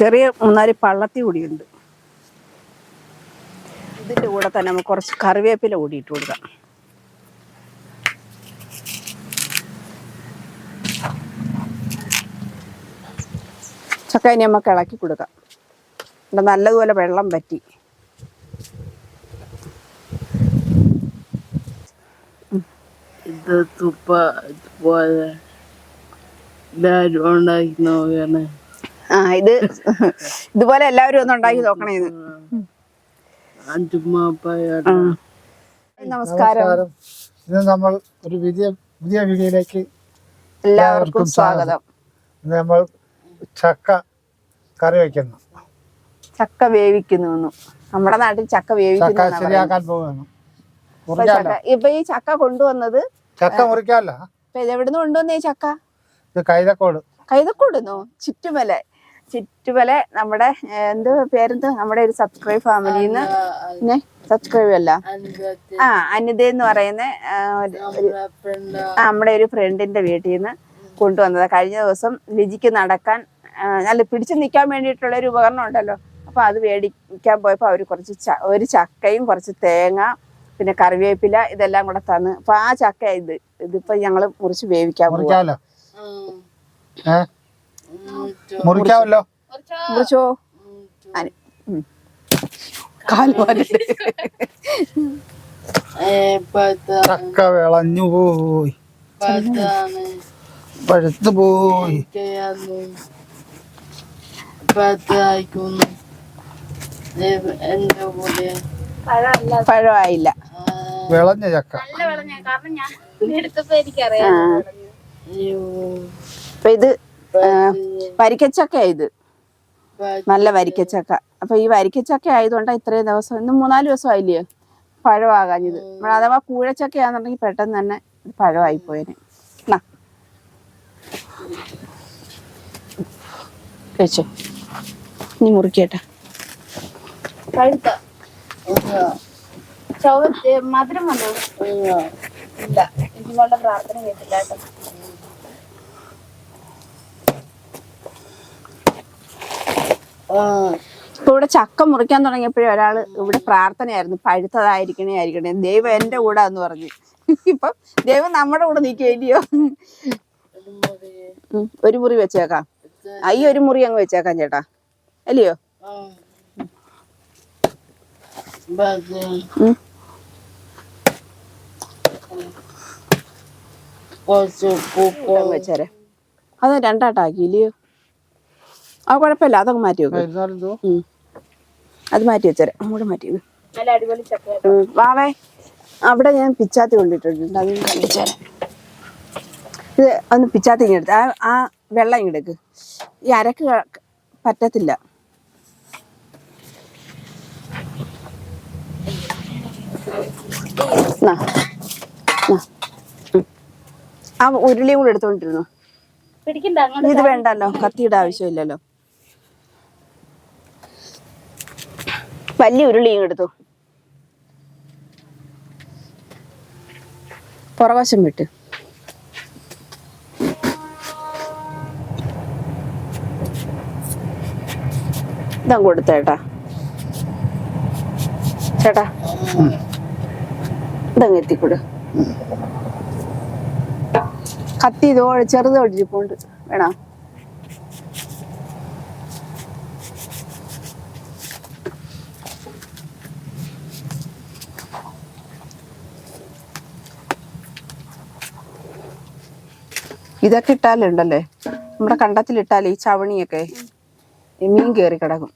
ചെറിയ മൂന്നാൽ പള്ളത്തി കൂടിയുണ്ട് ഇതിന്റെ കൂടെ തന്നെ നമുക്ക് കുറച്ച് കറിവേപ്പില കൂടി കൊടുക്കാം. ചക്ക ഇനി നമുക്ക് ഇളക്കി കൊടുക്കാം. ഇവിടെ നല്ലതുപോലെ വെള്ളം പറ്റി ഇത് തുപ്പ പോലെ ഉണ്ടാക്കി നോക്കുകയാണ്. ആ ഇത് ഇതുപോലെ എല്ലാവരും ഒന്ന് ഉണ്ടാക്കി നോക്കണേ ഇത്. നമസ്കാരം. ഇന്ന് നമ്മൾ ഒരു പുതിയ പുതിയ വീഡിയോയിലേക്ക് എല്ലാവർക്കും സ്വാഗതം. ഇന്ന് നമ്മൾ ചക്ക കറി വയ്ക്കുന്നു ചക്ക വേവിക്കുന്നു നമ്മുടെ നാട്ടിൽ ചക്ക വേവിക്കുന്നു ശരിയാക്കാൻ പോവുകയാണ് ഇപ്പൊ ഈ ചക്ക കൊണ്ടുവന്നത് ചക്ക മുറിക്കാല്ല ഇപ്പൊ ഇത് എവിടുന്ന് കൊണ്ടുവന്നേ ഈ ചക്ക? ഇത് കൈതക്കോട്. കൈതക്കൂടുന്നു? ചുറ്റുമല. ചുറ്റുമല നമ്മുടെ എന്ത് പേരെന്ത്? നമ്മുടെ ഒരു സബ്സ്ക്രൈബ് ഫാമിലിന്ന് പിന്നെ സബ്സ്ക്രൈബ് അല്ല. ആ അനിത എന്ന് പറയുന്ന നമ്മുടെ ഒരു ഫ്രണ്ടിന്റെ വീട്ടിൽ നിന്ന് കൊണ്ടുവന്നത്. കഴിഞ്ഞ ദിവസം ലിജിക്ക് നടക്കാൻ നല്ല അല്ല പിടിച്ചു നിൽക്കാൻ വേണ്ടിയിട്ടുള്ള ഒരു ഉപകരണം ഉണ്ടല്ലോ. അപ്പൊ അത് മേടിക്കാൻ പോയപ്പോൾ അവർ കുറച്ച് ഒരു ചക്കയും കുറച്ച് തേങ്ങ പിന്നെ കറിവേപ്പില ഇതെല്ലാം കൂടെ തന്ന്. അപ്പൊ ആ ചക്ക ഇത് ഇതിപ്പോ ഞങ്ങൾ മുറിച്ച് വേവിക്കാൻ പോവാ. മുറിക്കാമല്ലോ. മുറിച്ചോ. ചക്ക വിളഞ്ഞു പോയി. പഴുത്തു പോയി. പഴമായില്ല വിളഞ്ഞ ചക്ക. അപ്പൊ ഇത് വരിക്കച്ചക്ക. ഇത്. നല്ല വരിക്കച്ചക്ക. അപ്പൊ ഈ വരിക്കച്ചക്ക ആയതുകൊണ്ട് ഇത്രയും ദിവസം ഇന്ന് മൂന്നാൽ ദിവസം ആയില്ലയോ പഴമാകാഞ്ഞത് അഥവാ കൂഴച്ചക്കയാണെന്നുണ്ടെങ്കിൽ പെട്ടെന്ന് തന്നെ പഴമായി പോയേനെ. കഴിച്ചോ? നീ മുറിക്കട്ടെ. മധുരം വന്നോ? ഇല്ല. എനിക്ക് പ്രാർത്ഥന കേട്ടില്ല കേട്ടോ. ഇപ്പൊ ഇവിടെ ചക്ക മുറിക്കാൻ തുടങ്ങിയപ്പോഴേ ഒരാൾ ഇവിടെ പ്രാർത്ഥനയായിരുന്നു. പഴുത്തതായിരിക്കണേ ആയിരിക്കണേ. ദൈവം എന്റെ കൂടെ എന്ന് പറഞ്ഞു. ഇപ്പൊ ദൈവം നമ്മുടെ കൂടെ നിൽക്കുകയില്ലയോ ഉം, ഒരു മുറി വെച്ചേക്കാം. ഈ ഒരു മുറി അങ്ങ് വെച്ചേക്കാം ചേട്ടാ. അല്ലയോ? വെച്ചേരെ. അത് രണ്ടാട്ടാക്കി ഇല്ലയോ? ആ കുഴപ്പമില്ല. അതൊക്കെ മാറ്റി വെക്കും. അത് മാറ്റി വെച്ചേരെ. അങ്ങോട്ട് മാറ്റി വെക്കും. വാവേ അവിടെ ഞാൻ പിച്ചാത്തി കൊണ്ടിട്ടുണ്ട് അത് കണ്ടിച്ചേരാം ഇത് ഒന്ന് പിച്ചാത്തി ഇങ്ങെടുത്ത് ആ ആ വെള്ളം ഇങ്ങെടുക്ക് ഈ അരക്ക് പറ്റത്തില്ല. നാ, നാ. ആ ഉരുളിയും കൂടെ എടുത്തോണ്ടിരുന്നു? പിടിക്കണ്ട അങ്ങോട്ട് ഇത് വേണ്ടല്ലോ. കത്തിയുടെ ആവശ്യമില്ലല്ലോ. വലിയ ഉരുളിയും എടുത്തു. പുറവശം വിട്ട്. ഇതങ്ങ് കൊടുത്തേട്ടാ ചേട്ടാ. ഇതങ്ങ് എത്തിക്കൊടു. കത്തി ഇതോ ചെറുത് പോണ്ട് വേണോ? ഇതൊക്കെ ഇട്ടാലുണ്ടല്ലേ നമ്മുടെ കണ്ടത്തിലിട്ടാൽ ഈ ചവണിയൊക്കെ മീൻ കയറി കിടക്കും.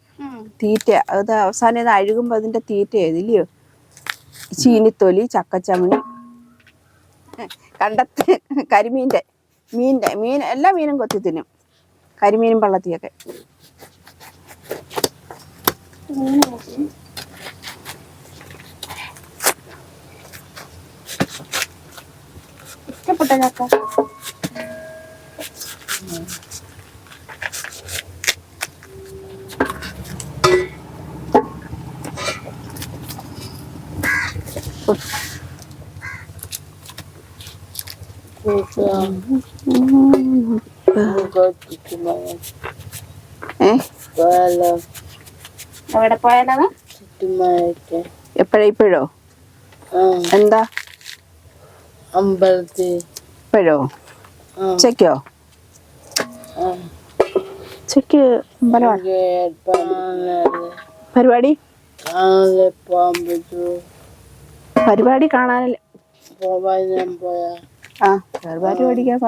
തീറ്റ അത് അവസാനം ഇത് അഴുകുമ്പോൾ അതിന്റെ തീറ്റ ഇതില്ലയോ ചീനിത്തൊലി ചക്കച്ചവണി കണ്ടത്ത് കരിമീന്റെ മീനിന്റെ മീൻ എല്ലാ മീനും കൊത്തി തിന്നും. കരിമീനും പള്ളത്തിയൊക്കെ. ഇഷ്ടപ്പെട്ട ചക്ക? എവിടെ പോയാലോ എപ്പോഴാ ഇപ്പോഴോ എന്താ? അമ്പലത്തിൽ. ഇപ്പോഴോ ഉച്ചയ്ക്കോ പരിപാടി? പരിപാടി കാണാനില്ല. ആ പരിപാടി പഠിക്കാൻ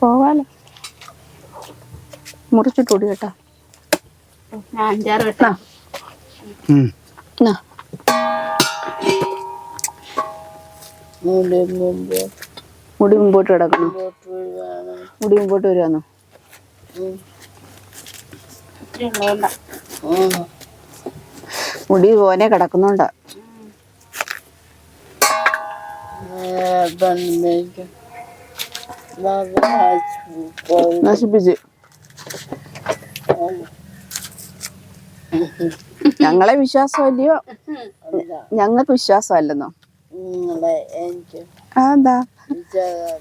പോവാലോ. മുറിച്ചിട്ടൂടി കേട്ടോ. ഞാൻ അഞ്ചാറ് കേട്ടോ മുമ്പ് മുടി മുമ്പോട്ട് കിടക്കണോ? മുടി മുമ്പോട്ട് വരുവാന്നോ മുടി പോനെ കിടക്കുന്നുണ്ടാ. ഞങ്ങളെ വിശ്വാസം നശിപ്പിച്ച്. ഞങ്ങളെ വിശ്വാസമല്ലയോ? ഞങ്ങൾക്ക് വിശ്വാസമല്ലെന്നോ? А, да. Идеально.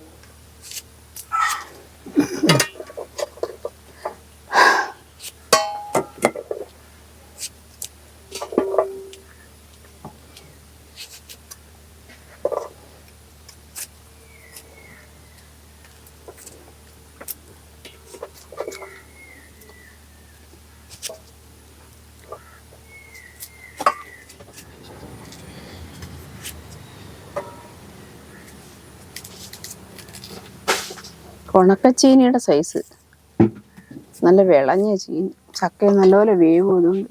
ഉണക്കച്ചീനിയുടെ സൈസ് നല്ല വിളഞ്ഞ ചീനി. ചക്ക നല്ലപോലെ വേവ് അതുകൊണ്ട്.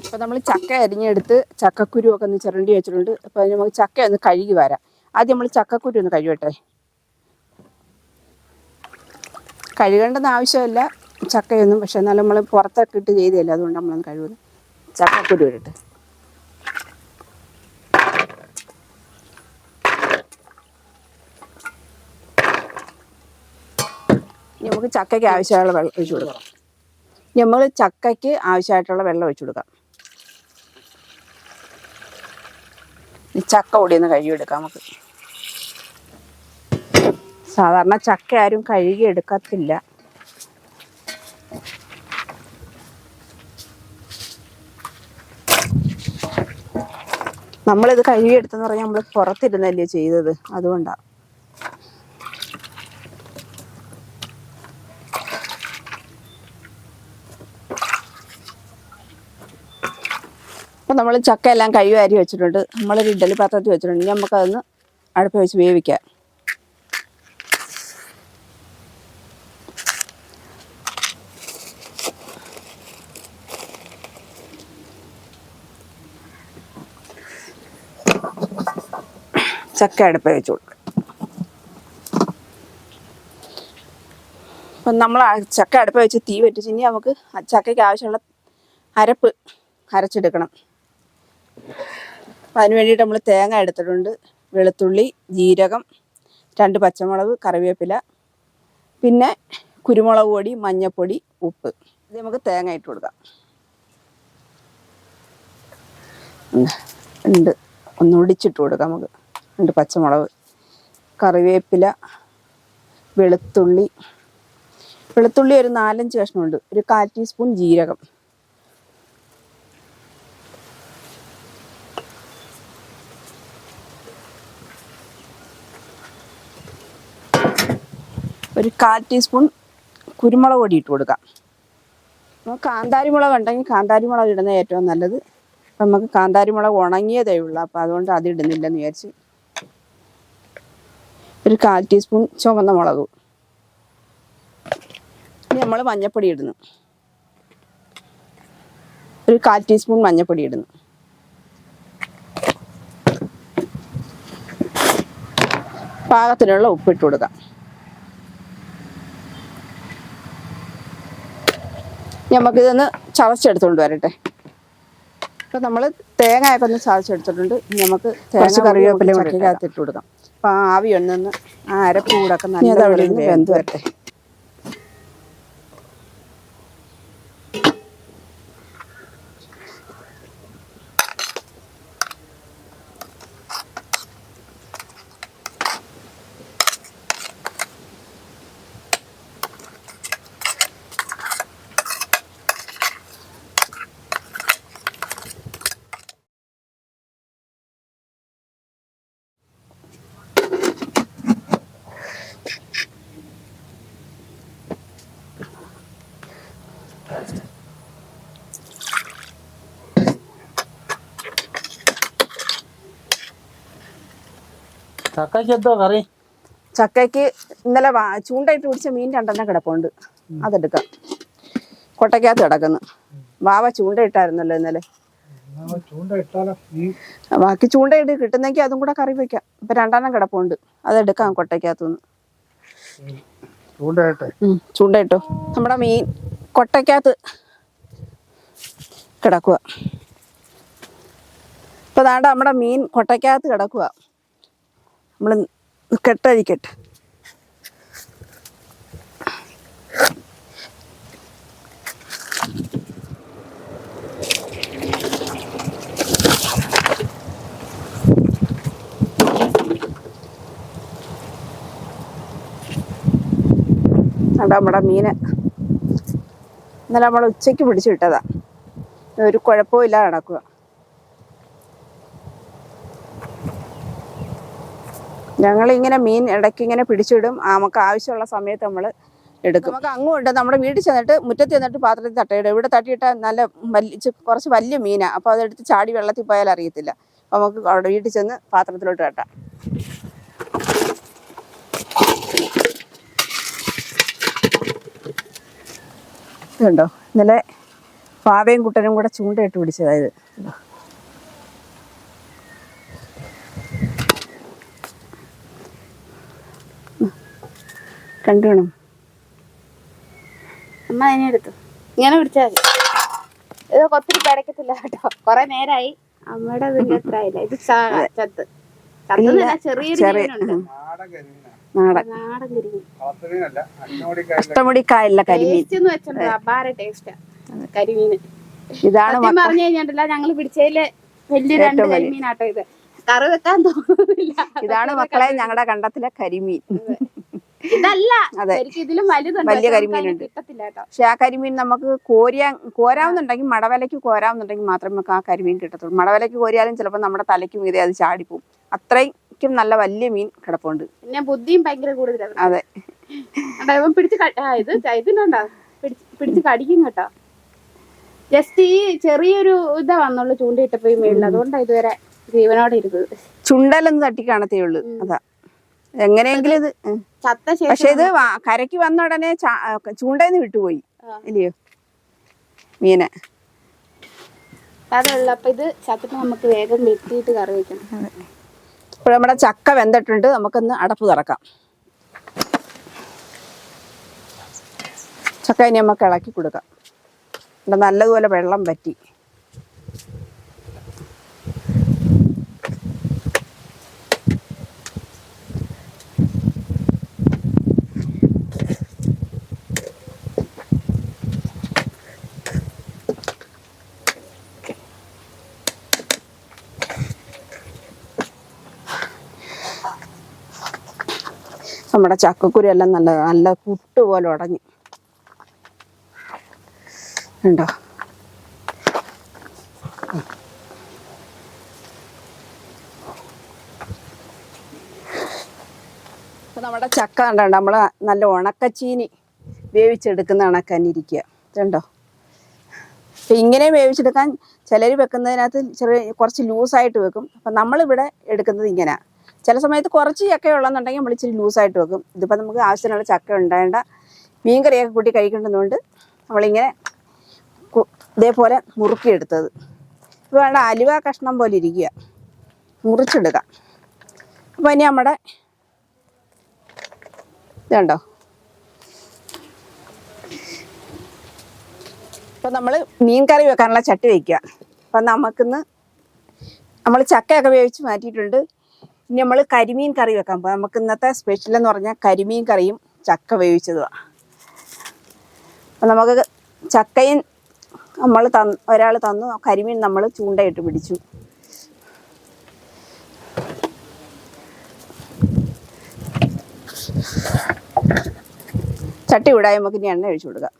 അപ്പോൾ നമ്മൾ ചക്ക അരിഞ്ഞെടുത്ത് ചക്കക്കുരു ഒക്കെ ഒന്ന് ചിരണ്ടി വെച്ചിട്ടുണ്ട്. അപ്പോൾ അതിന് നമുക്ക് ചക്ക ഒന്ന് കഴുകി വരാം. ആദ്യം നമ്മൾ ചക്കക്കുരു ഒന്ന് കഴുകട്ടെ. കഴുകേണ്ടെന്ന് ആവശ്യമില്ല. ചക്കയൊന്നും പക്ഷെ എന്നാലും നമ്മൾ പുറത്തൊക്കെ ഇട്ട് ചെയ്തതല്ലേ അതുകൊണ്ട് നമ്മളൊന്ന് കഴുകുന്നു ചക്കക്കുരു ഇടട്ടെ. നമുക്ക് ചക്കയ്ക്ക് ആവശ്യമുള്ള വെള്ളം ഒഴിച്ചു കൊടുക്കാം. നമ്മൾ ചക്കയ്ക്ക് ആവശ്യമായിട്ടുള്ള വെള്ളം ഒഴിച്ചു കൊടുക്കാം. ചക്ക ഒടിയൊന്ന് കഴുകിയെടുക്കാം നമുക്ക്. സാധാരണ ചക്ക ആരും കഴുകി എടുക്കത്തില്ല നമ്മളിത് കഴുകിയെടുത്തെന്ന് പറഞ്ഞാൽ നമ്മൾ പുറത്തിരുന്നല്ലേ ചെയ്തത്? അതുകൊണ്ടാണ് അപ്പം നമ്മൾ ചക്ക എല്ലാം അരി വെച്ചിട്ടുണ്ട്. നമ്മളൊരു ഇഡ്ഡലി പാത്രത്തിൽ വെച്ചിട്ടുണ്ട്. ഇനി നമുക്കതൊന്ന് അടുപ്പ് വെച്ച് വേവിക്കാം. ചക്ക അടുപ്പ് വെച്ച് അപ്പം നമ്മൾ ചക്ക അടുപ്പ് വെച്ച് തീ വെട്ടിച്ച് ഇനി നമുക്ക് ചക്കയ്ക്ക് ആവശ്യമുള്ള അരപ്പ് അരച്ചെടുക്കണം. അപ്പം അതിന് വേണ്ടിയിട്ട് നമ്മൾ തേങ്ങ എടുത്തിട്ടുണ്ട്. വെളുത്തുള്ളി ജീരകം രണ്ട് പച്ചമുളക് കറിവേപ്പില പിന്നെ കുരുമുളക് പൊടി മഞ്ഞൾപ്പൊടി ഉപ്പ്. ഇത് നമുക്ക് തേങ്ങ ഇട്ട് കൊടുക്കാം. ഉണ്ട്. ഒന്ന് ഒടിച്ചിട്ട് കൊടുക്കാം നമുക്ക്. രണ്ട് പച്ചമുളക് കറിവേപ്പില വെളുത്തുള്ളി. വെളുത്തുള്ളി ഒരു നാലഞ്ച് കഷ്ണമുണ്ട്. ഒരു കാൽ ടീസ്പൂൺ ജീരകം. ഒരു കാൽ ടീസ്പൂൺ കുരുമുളക് പൊടി ഇട്ട് കൊടുക്കാം. കാന്താരി മുളക് ഉണ്ടെങ്കിൽ കാന്താരി മുളക് ഇടുന്നത് ഏറ്റവും നല്ലത്. അപ്പം നമുക്ക് കാന്താരി മുളക് ഉണങ്ങിയതേ ഉള്ളൂ. അപ്പം അതുകൊണ്ട് അത് ഇടുന്നില്ലെന്ന് വിചാരിച്ച് ഒരു കാൽ ടീസ്പൂൺ ചുവന്ന മുളക്. ഇനി നമ്മൾ മഞ്ഞപ്പൊടി ഇടുന്നു. ഒരു കാൽ ടീസ്പൂൺ മഞ്ഞപ്പൊടി ഇടുന്നു. പാകത്തിനുള്ള ഉപ്പിട്ട് കൊടുക്കാം. നമുക്കിതൊന്ന് ചതച്ചെടുത്തോണ്ട് വരട്ടെ. ഇപ്പൊ നമ്മൾ തേങ്ങയൊക്കെ ഒന്ന് ചതച്ചെടുത്തിട്ടുണ്ട്. നമുക്ക് കുറച്ച് കറിവേപ്പില ഇട്ട് കൊടുക്കാം. അപ്പൊ ആവി ഒന്നൊന്ന് ആ അരപ്പ് ഒക്കെ നല്ല വെന്ത് വരട്ടെ. ചക്കയ്ക്ക് എന്തോ കറി? ചക്കയ്ക്ക് ഇന്നലെ ചൂണ്ടയിട്ട് പിടിച്ച മീൻ രണ്ടെണ്ണം കിടപ്പുണ്ട്. അതെടുക്കാം. കൊട്ടയ്ക്കകത്ത് കിടക്കുന്നു. വാവ ചൂണ്ടയിട്ടായിരുന്നല്ലോ ഇന്നലെ. ബാക്കി ചൂണ്ടയിട്ട് കിട്ടുന്നെങ്കിൽ അതും കൂടെ കറി വെക്കാം. ഇപ്പൊ രണ്ടെണ്ണം കിടപ്പുണ്ട്. അതെടുക്കാം കൊട്ടയ്ക്കകത്തുനിന്ന്. ചൂണ്ട ഇട്ടോ ചൂണ്ടയിട്ടോ. നമ്മുടെ മീൻ കൊട്ടയ്ക്കകത്ത് കിടക്കുക ഇപ്പൊ ദാണ്ട നമ്മുടെ മീൻ കൊട്ടയ്ക്കകത്ത് കിടക്കുക നമ്മൾ കെട്ടഴിക്കട്ടെ ദാണ്ട നമ്മുടെ മീന്. ഇന്നലെ നമ്മൾ ഉച്ചയ്ക്ക് പിടിച്ചു വിട്ടതാ. ഒരു കുഴപ്പവും ഇല്ലാതെ നടക്കുക ഞങ്ങൾ ഇങ്ങനെ മീൻ ഇടയ്ക്ക് ഇങ്ങനെ പിടിച്ചിടും നമുക്ക് ആവശ്യമുള്ള സമയത്ത് നമ്മൾ എടുക്കും. നമുക്ക് അങ്ങോട്ട് നമ്മുടെ വീട്ടിൽ ചെന്നിട്ട് മുറ്റത്ത് ചെന്നിട്ട് പാത്രത്തിൽ തട്ടയിടും. ഇവിടെ തട്ടിയിട്ടാൽ നല്ല വലിയ കുറച്ച് വലിയ മീനാണ് അപ്പോൾ അതെടുത്ത് ചാടി വെള്ളത്തിൽ പോയാൽ അറിയത്തില്ല. അപ്പോൾ നമുക്ക് അവിടെ വീട്ടിൽ ചെന്ന് പാത്രത്തിലോട്ട് തട്ടാം. ഇതുണ്ടോ? ഇന്നലെ പാവയും കുട്ടനും കൂടെ ചൂണ്ടയിട്ട് പിടിച്ചതായത് കണ്ടു അമ്മ അതിനെ എടുത്തു. ഇങ്ങനെ പിടിച്ചാൽ മതി. ഇത് ഒത്തിരി പിടക്കത്തില്ല കേട്ടോ. കൊറേ നേരായി. അമ്മയുടെ ആയില്ല? ഇത് ചത്ത്. ചെറിയൊരു നാടൻ കരിമീൻ. കരിമീൻ. അപാര ടേസ്റ്റാ ഇതാണ് പറഞ്ഞു കഴിഞ്ഞിട്ടില്ല ഞങ്ങൾ പിടിച്ചതിൽ വലിയ രണ്ട് കരിമീനാട്ടോ ഇത്. കറി വെക്കാൻ തോന്നുന്നില്ല. ഇതാണ് മക്കളെ ഞങ്ങളുടെ കണ്ടത്തിലെ കരിമീൻ. ഇതല്ല. അതെ. ശരിക്കും ഇതിലും വലുതുണ്ട് വലിയ കരിമീനുണ്ട്. കിട്ടത്തില്ല കേട്ടോ. പക്ഷെ ആ കരിമീൻ നമുക്ക് കോരിയാ കോരാവുന്നുണ്ടെങ്കിൽ മടവലയ്ക്ക് കോരാവുന്നുണ്ടെങ്കിൽ മാത്രമേ നമുക്ക് ആ കരിമീൻ കിട്ടത്തുള്ളൂ. മടവലയ്ക്ക് കോരിയാലും ചിലപ്പോൾ നമ്മുടെ തലയ്ക്ക് മീതെ അത് ചാടിപ്പോവും. അത്രയ്ക്കും നല്ല വലിയ മീൻ കിടപ്പുണ്ട്. പിന്നെ ബുദ്ധിയും ഭയങ്കര കൂടുതലാണ് അതെ. കണ്ടോ, ഇവൻ പിടിച്ച് ക- ആ, ഇത് ഇതിലുണ്ടോ പിടിച്ച് പിടിച്ച് കടിക്കും കേട്ടോ. ജസ്റ്റ് ഈ ചെറിയൊരു ഇതാ വന്നുള്ളൂ ചൂണ്ടയിട്ടപ്പോ ഈ മേളിൽ. അതുകൊണ്ടാണ് ഇതുവരെ ജീവനോടെ ഇരുന്നത്. ചുണ്ടലൊന്ന് തട്ടി കാണത്തേ ഉള്ളൂ അതാ. എങ്ങനെയെങ്കിലും ഇത്. ചത്ത പക്ഷെ ഇത് കരയ്ക്ക് വന്ന ഉടനെ ചൂണ്ടയിൽ വിട്ടുപോയി. ഇല്ലയോ? മീനെ. അതുള്ളപ്പോ ഇത് ചത്തിട്ട് നമുക്ക് വേഗം വെട്ടിയിട്ട് കറി വെക്കണം. ഇപ്പോൾ നമ്മുടെ ചക്ക വെന്തിട്ടുണ്ട്. നമുക്കൊന്ന് അടപ്പ് തുറക്കാം. ചക്ക ഇനി നമുക്ക് ഇളക്കി കൊടുക്കാം. ഇവിടെ നല്ലതുപോലെ വെള്ളം പറ്റി നമ്മുടെ ചക്കക്കുരു എല്ലാം നല്ല നല്ല പുട്ട് പോലെ ഉടഞ്ഞു. ഉണ്ടോ നമ്മുടെ ചക്ക കണ്ടോ? നമ്മൾ നല്ല ഉണക്കച്ചീനി വേവിച്ചെടുക്കുന്ന ഉണക്കാനിരിക്കുക ഇതുണ്ടോ അപ്പം ഇങ്ങനെ വേവിച്ചെടുക്കാൻ ചിലർ വെക്കുന്നതിനകത്ത് ചെറിയ കുറച്ച് ലൂസായിട്ട് വെക്കും. അപ്പം നമ്മളിവിടെ എടുക്കുന്നത് ഇങ്ങനെ. ചില സമയത്ത് കുറച്ച് ചക്ക ഉള്ളെന്നുണ്ടെങ്കിൽ നമ്മൾ ഇച്ചിരി ലൂസായിട്ട് വെക്കും. ഇതിപ്പോൾ നമുക്ക് ആവശ്യത്തിനുള്ള ചക്ക ഉണ്ടാവേണ്ട മീൻകറിയൊക്കെ കൂട്ടി കഴിക്കേണ്ടതുകൊണ്ട് നമ്മളിങ്ങനെ ഇതേപോലെ മുറുക്കിയെടുത്തത്. ഇപ്പോൾ വേണ്ട അലുവ കഷ്ണം പോലെ ഇരിക്കുക. മുറിച്ചെടുക്കാം അപ്പോൾ ഇനി നമ്മുടെ ഇതുണ്ടോ? ഇപ്പം നമ്മൾ മീൻ കറി വെക്കാനുള്ള ചട്ടി വയ്ക്കുക അപ്പം നമുക്കിന്ന് നമ്മൾ ചക്കയൊക്കെ വേവിച്ച് മാറ്റിയിട്ടുണ്ട്. ഇനി നമ്മൾ കരിമീൻ കറി വെക്കാൻ പോകാം നമുക്ക് ഇന്നത്തെ സ്പെഷ്യൽ എന്ന് പറഞ്ഞാൽ കരിമീൻ കറിയും ചക്ക വേവിച്ചതുമാണ് അപ്പം നമുക്ക് ചക്കയും നമ്മൾ തന്ന് ഒരാൾ തന്നു. കരിമീൻ നമ്മൾ ചൂണ്ടയിട്ട് പിടിച്ചു. ചട്ടി വിടാൻ നമുക്ക് ഇനി എണ്ണ ഒഴിച്ചു കൊടുക്കാം.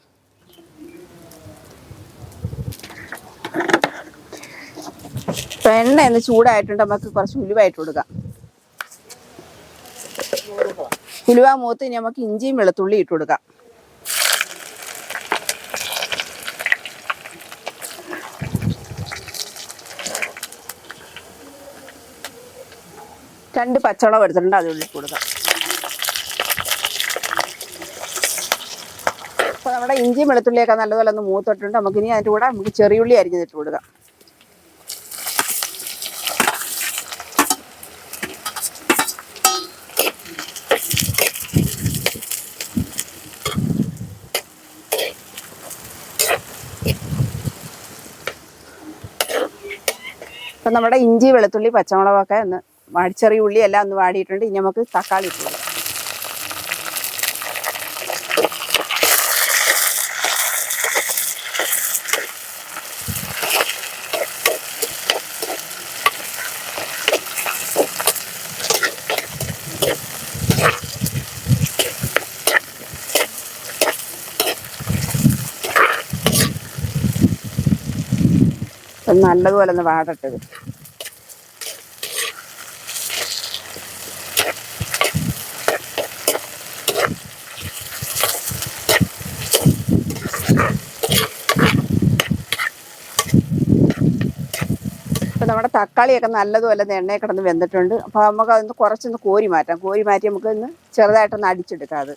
എണ്ണ ഒന്ന് ചൂടായിട്ടുണ്ട്. നമുക്ക് കുറച്ച് ഉലുവായിട്ട് കൊടുക്കാം. ഉലുവ മൂത്ത് ഇനി നമുക്ക് ഇഞ്ചിയും വെളുത്തുള്ളി ഇട്ട് കൊടുക്കാം. രണ്ട് പച്ചവളം എടുത്തിട്ടുണ്ട് അതിനുള്ളിൽ കൊടുക്കാം. അപ്പോൾ നമ്മുടെ ഇഞ്ചിയും വെളുത്തുള്ളിയൊക്കെ നല്ലതുപോലെ ഒന്ന് മൂത്തിട്ടുണ്ട്. നമുക്കിനി അതിന്റെ കൂടെ നമുക്ക് ചെറിയുള്ളി അരിഞ്ഞിട്ട് കൊടുക്കാം. അപ്പം നമ്മുടെ ഇഞ്ചി വെളുത്തുള്ളി പച്ചമുളകൊക്കെ ഒന്ന് വാടിച്ചെറിയ ചെറിയ ഉള്ളി എല്ലാം ഒന്ന് വാടിയിട്ടുണ്ട്. ഇനി നമുക്ക് തക്കാളി ഇട്ട് കൊടുക്കാം അപ്പം നല്ലതുപോലെ ഒന്ന് വാടട്ടത് നമ്മുടെ തക്കാളിയൊക്കെ നല്ലതുപോലെ എണ്ണയിൽ കിടന്ന് വെന്തിട്ടുണ്ട്. അപ്പോൾ നമുക്ക് അതൊന്ന് കുറച്ചൊന്ന് കോരി മാറ്റാം. കോരി മാറ്റി നമുക്ക് ഒന്ന് ചെറുതായിട്ടൊന്ന് അടിച്ചെടുക്കാം അത്.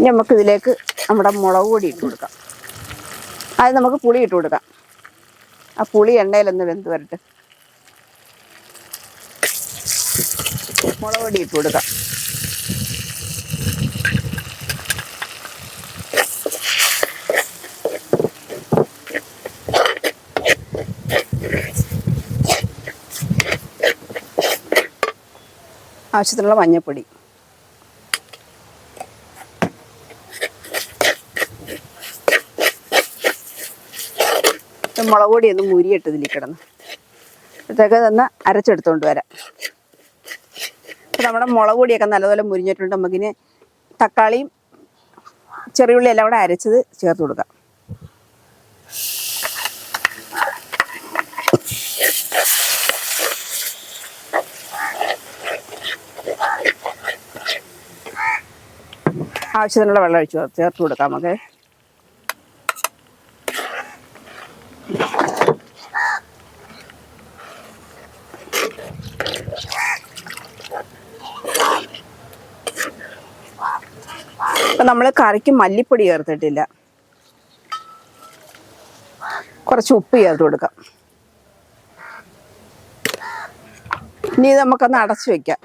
ഇനി നമുക്ക് ഇതിലേക്ക് നമ്മുടെ മുളക് പൊടി ഇട്ട് കൊടുക്കാം. അത് നമുക്ക് പുളി ഇട്ട് കൊടുക്കാം. ആ പുളി എണ്ണയിലൊന്ന് വെന്ത് വരട്ടെ. മുളക് പൊടി ഇട്ട് കൊടുക്കാം. ആവശ്യത്തിനുള്ള മഞ്ഞൾപ്പൊടി മുളക് പൊടി ഒന്ന് മുരിയിട്ട് ഇതിൽ കിടന്ന്. ഇതൊക്കെ തന്നെ അരച്ചെടുത്തോണ്ട് വരാം. അപ്പോൾ നമ്മുടെ മുളക് പൊടിയൊക്കെ നല്ലപോലെ മുരിഞ്ഞിട്ടുണ്ട്. നമുക്കിനി തക്കാളിയും ചെറിയുള്ളി എല്ലാം കൂടെ അരച്ചത് ചേർത്ത് കൊടുക്കാം. ആവശ്യത്തിനുള്ള വെള്ളം ഒഴിച്ച് ചേർത്ത് കൊടുക്കാം നമുക്ക് ഇപ്പം നമ്മൾ കറിക്ക് മല്ലിപ്പൊടി ചേർത്തിട്ടില്ല. കുറച്ച് ഉപ്പ് ചേർത്ത് കൊടുക്കാം. ഇനി ഇത് നമുക്കൊന്ന് അടച്ചു വെക്കാം.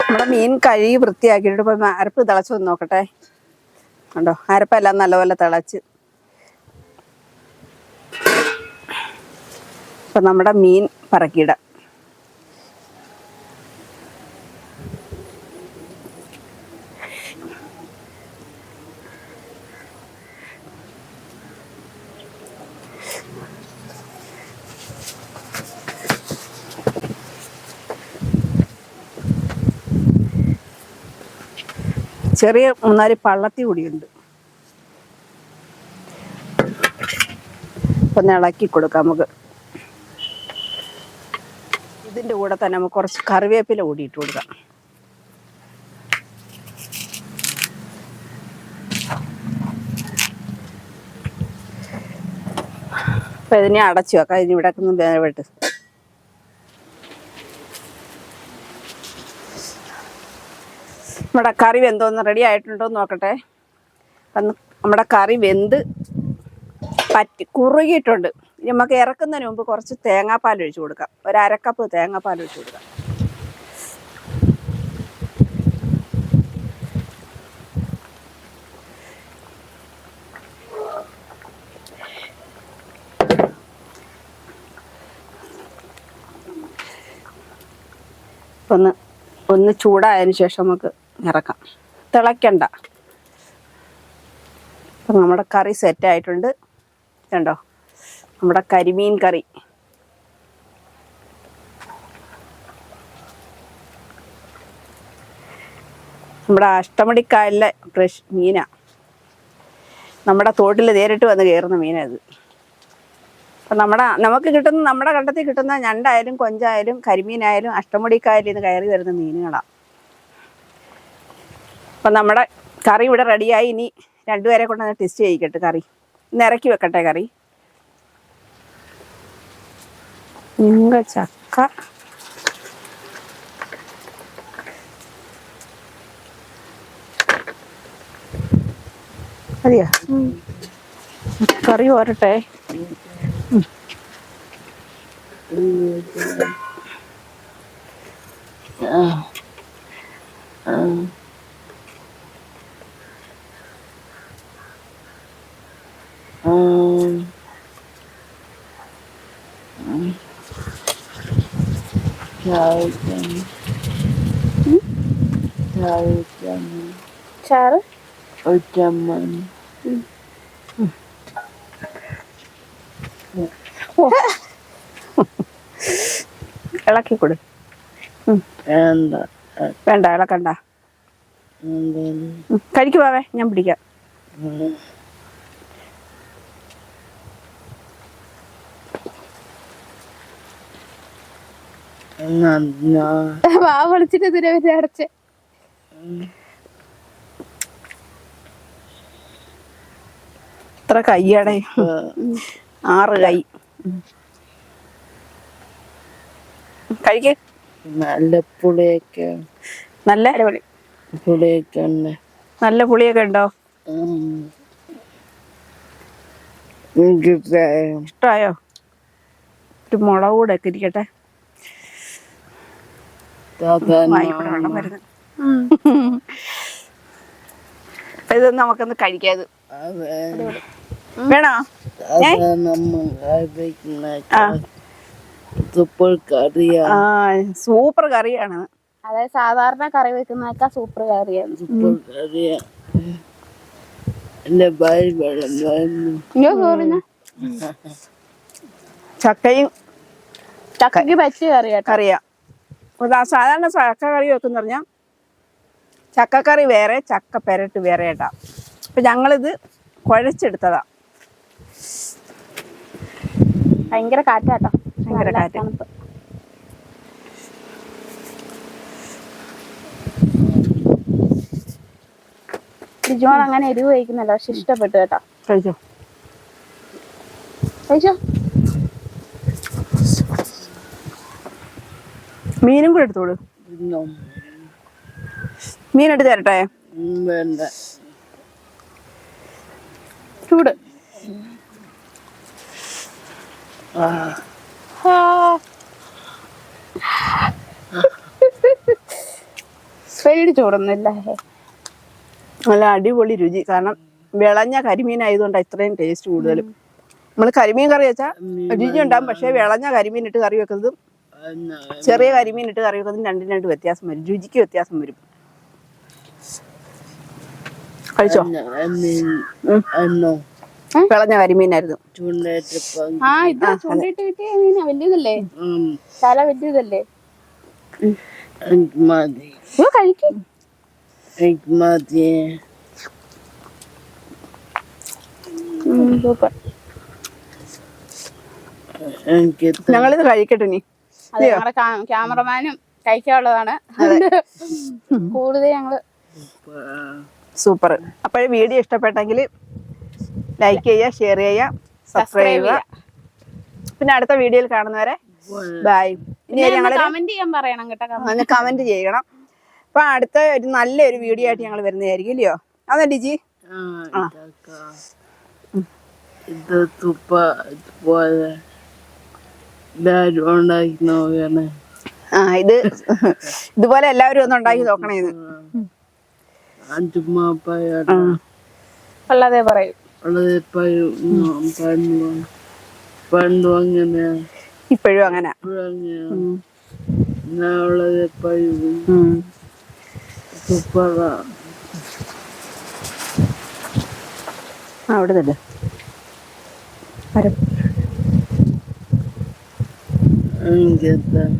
നമ്മുടെ മീൻ കഴുകി വൃത്തിയാക്കിയിട്ട് ഇപ്പം അരപ്പ് തിളച്ച് വന്ന് നോക്കട്ടെ. കണ്ടോ? അരപ്പെല്ലാം നല്ലപോലെ തിളച്ച്. ഇപ്പം നമ്മുടെ മീൻ പറക്കിയിടാം. ചെറിയ മൂന്നാൽ പള്ളത്തി കൂടിയുണ്ട്. ഒന്ന് ഇളക്കി കൊടുക്കാം നമുക്ക്. ഇതിന്റെ കൂടെ തന്നെ നമുക്ക് കുറച്ച് കറിവേപ്പില കൂടി കൊടുക്കാം. അപ്പൊ ഇതിനെ അടച്ചു വെക്കാം. ഇനി ഇവിടെ ഒന്ന് വേവിട്ട് നമ്മുടെ കറി വെന്തോന്ന് റെഡി ആയിട്ടുണ്ടോ എന്ന് നോക്കട്ടെ. നമ്മുടെ കറി വെന്ത് പറ്റി കുറുകിയിട്ടുണ്ട്. നമുക്ക് ഇറക്കുന്നതിന് മുമ്പ് കുറച്ച് തേങ്ങാപ്പാൽ ഒഴിച്ചു കൊടുക്കാം. ഒരു അരക്കപ്പ് തേങ്ങാപ്പാൽ ഒഴിച്ചു കൊടുക്കാം. ഒന്ന് ഒന്ന് ചൂടായതിനു ശേഷം നമുക്ക് ഇറക്കാം. തിളയ്ക്കണ്ട. അപ്പം നമ്മുടെ കറി സെറ്റായിട്ടുണ്ട് കണ്ടോ? നമ്മുടെ കരിമീൻ കറി. നമ്മുടെ അഷ്ടമടിക്കായലിലെ ഫ്രഷ് മീനാണ് നമ്മുടെ തോട്ടിൽ നേരിട്ട് വന്ന് കയറുന്ന മീനാ ഇത്. അപ്പം നമ്മുടെ നമുക്ക് കിട്ടുന്ന നമ്മുടെ കണ്ടത്തിൽ കിട്ടുന്ന ഞണ്ടായാലും കൊഞ്ചായാലും കരിമീനായാലും അഷ്ടമുടിക്കായലിൽ നിന്ന് കയറി വരുന്ന മീനുകളാണ് അപ്പം നമ്മുടെ കറി ഇവിടെ റെഡിയായി. ഇനി രണ്ടുപേരെ കൊണ്ടൊന്ന് ടെസ്റ്റ് ചെയ്യിക്കട്ടെ കറി. ഇന്ന് ഇറക്കി വെക്കട്ടെ കറി. ചക്ക. മതിയോ? കറി പോരട്ടെ. Um, Charlton. ചാറ് Ottoman. ഇളക്കി കൊടു. uh, വേണ്ട. ഇളക്കണ്ട. കഴിക്കുവാവേ ഞാൻ പിടിക്കാം. വാ വിളിച്ചിട്ട് അടച്ചേ അടച്ച്? ഇത്ര കയ്യടെ uh, ആറ് കൈ. കഴിക്ക്. നല്ല പുളിയൊക്കെ. നല്ല അടിപൊളി. പുളിയൊക്കെ ഉണ്ട്. നല്ല പുളിയൊക്കെ ഉണ്ടോ? ഇഷ്ടമായി. ഒരു മുളക് കൂടെ ഒക്കെ ഇരിക്കട്ടെ. വായിക്കൂടെ വെള്ളം വരുന്നു. അപ്പൊ ഇത് നമുക്കൊന്ന് കഴിക്കാത്. വേണോ. സൂപ്പർ കറിയാ. ആ സൂപ്പർ കറിയാണ്. അതായത് സാധാരണ കറി വെക്കുന്നതൊക്കെ സൂപ്പർ കറിയാണ്. സൂപ്പർ കറിയാ. എന്റെ ഭാര്യ വെള്ളം ചക്കയും ചക്കയ്ക്ക് പറ്റിയ കറിയാ. കറിയാ സാധാരണ ചക്ക കറി വെക്കുന്ന പറഞ്ഞാൽ ചക്കക്കറി വേറെ ചക്ക പെരട്ട് വേറെ ഇടാം അപ്പൊ ഞങ്ങളിത് കുഴച്ചെടുത്തതാ. ഭയങ്കര കാറ്റാട്ടോ ഭയങ്കര കാറ്റ്. തണുപ്പ്. അങ്ങനെ എരിവ് കഴിക്കുന്നല്ലോ പക്ഷെ ഇഷ്ടപ്പെട്ടു കേട്ടോ. കഴിച്ചോ? കഴിച്ചോ? മീനും കൂടെ എടുത്തോളൂ. മീൻ എടുത്ത് തരട്ടെ? വേണ്ട. ചൂട്. വലിയ ചൂടൊന്നുമില്ല നല്ല അടിപൊളി രുചി. കാരണം വിളഞ്ഞ കരിമീൻ ആയതുകൊണ്ടാണ് ഇത്രയും ടേസ്റ്റ് കൂടുതലും. നമ്മൾ കരിമീൻ കറി വെച്ചാൽ രുചി ഉണ്ടാകും പക്ഷേ വിളഞ്ഞ കരിമീൻ ഇട്ട് കറി വെക്കുന്നതും ചെറിയ കരിമീൻ ഇട്ട് കറി വെക്കുന്നതും രണ്ടും രണ്ട് വ്യത്യാസം വരും. രുചിക്ക് വ്യത്യാസം വരും. കഴിച്ചോ? വിളഞ്ഞ കരിമീനായിരുന്നു. ആ ഇത് കിട്ടിയ മീനാ വലിയതല്ലേ? തല വലിയതല്ലേ? കഴിക്കും. ഞങ്ങളിത് കഴിക്കട്ടെ ഇനി. ഞങ്ങളുടെ ക്യാമറമാനും കഴിക്കാനുള്ളതാണ്. കൂടുതൽ ഞങ്ങൾ സൂപ്പർ. അപ്പോൾ വീഡിയോ ഇഷ്ടപ്പെട്ടെങ്കിൽ ലൈക്ക് ചെയ്യുക ഷെയർ ചെയ്യുക സബ്സ്ക്രൈബ് ചെയ്യുക. പിന്നെ അടുത്ത വീഡിയോയിൽ കാണുന്നവരെ ബൈ കമന്റ് ചെയ്യാൻ പറയണം കേട്ടോ കമന്റ് ചെയ്യണം. അപ്പൊ അടുത്ത ഒരു നല്ലൊരു വീഡിയോ ആയിട്ട് ഞങ്ങൾ വരുന്നതായിരിക്കും ഇല്ലയോ? അതെ ഡിജി. ഇത് തുപ്പ ഇതുപോലെ എല്ലാവരും ഉണ്ടാക്കി നോക്കണേ. ആ ഇത് ഇതുപോലെ എല്ലാവരും ഒന്ന് ഉണ്ടാക്കി നോക്കണേ ഇത്. അഞ്ചുമാപ്പയുടെ. ഉള്ളതേ പറയും. അല്ലാതെ പണ്ടു അങ്ങനെ. ഇപ്പോഴും അങ്ങനെ വളരെ പഴുവും ആ, അവിടെ തന്നെ എനിക്കെത്താം